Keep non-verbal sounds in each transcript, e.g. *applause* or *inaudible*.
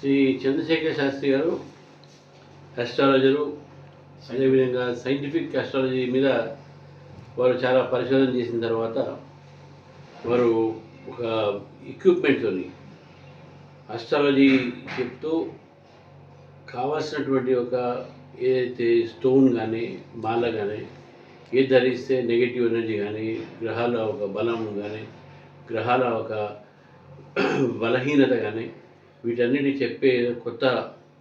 శ్రీ చంద్రశేఖర్ శాస్త్రి గారు అస్ట్రాలజరు అదేవిధంగా scientific astrology మీద వారు చాలా పరిశోధన చేసిన తర్వాత వారు ఒక ఎక్విప్మెంట్తోని అస్ట్రాలజీ చెప్తూ కావాల్సినటువంటి ఒక ఏదైతే స్టోన్ కానీ మాల కానీ ఏది ధరిస్తే నెగిటివ్ ఎనర్జీ కానీ గ్రహాల ఒక బలం కానీ గ్రహాల ఒక *clears throat* బలహీనత కానీ వీటన్నిటిని చెప్పే కొత్త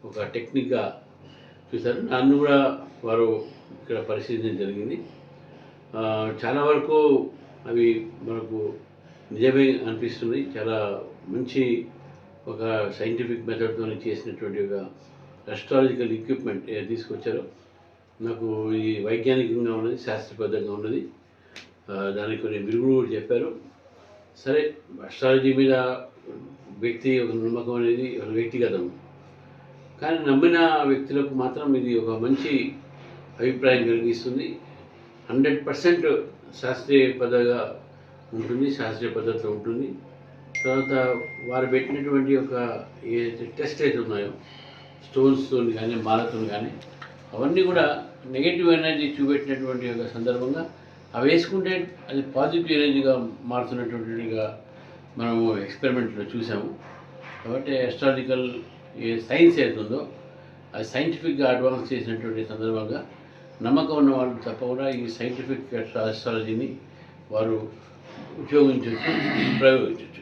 ఒక టెక్నిక్గా చూశారు. నన్ను కూడా వారు ఇక్కడ పరిశీలించడం జరిగింది. చాలా వరకు అవి మనకు నిజమే అనిపిస్తుంది. చాలా మంచి ఒక సైంటిఫిక్ మెథడ్తో చేసినటువంటి ఒక అస్ట్రాలజికల్ ఎక్విప్మెంట్ తీసుకొచ్చారు. నాకు ఇది వైజ్ఞానికంగా ఉన్నది శాస్త్రబద్ధంగా ఉన్నది. దానికి కొన్ని విరుగుడు కూడా చెప్పారు. సరే అస్ట్రాలజీ మీద వ్యక్తి ఒక నమ్మకం అనేది ఒక వ్యక్తిగతం. కానీ నమ్మిన వ్యక్తులకు మాత్రం ఇది ఒక మంచి అభిప్రాయం కలిగిస్తుంది. హండ్రెడ్ పర్సెంట్ శాస్త్రీయ పద్ధతిగా ఉంటుంది శాస్త్రీయ పద్ధతిలో ఉంటుంది. తర్వాత వారు పెట్టినటువంటి ఒక ఏదైతే టెస్ట్ అయితే ఉన్నాయో స్టోన్స్తో కానీ మాలతో కానీ అవన్నీ కూడా నెగిటివ్ ఎనర్జీ చూపెట్టినటువంటి ఒక సందర్భంగా అవి వేసుకుంటే అది పాజిటివ్ ఎనర్జీగా మారుతున్నటువంటిగా మనము ఎక్స్పెరిమెంట్లో చూసాము. కాబట్టి అస్ట్రాలజికల్ ఏ సైన్స్ ఏతుందో అది సైంటిఫిక్గా అడ్వాన్స్ చేసినటువంటి సందర్భంగా నమ్మకం ఉన్న వాళ్ళు తప్పకుండా ఈ సైంటిఫిక్ అస్ట్రాలజీని వారు ఉపయోగించవచ్చు ప్రయోగించవచ్చు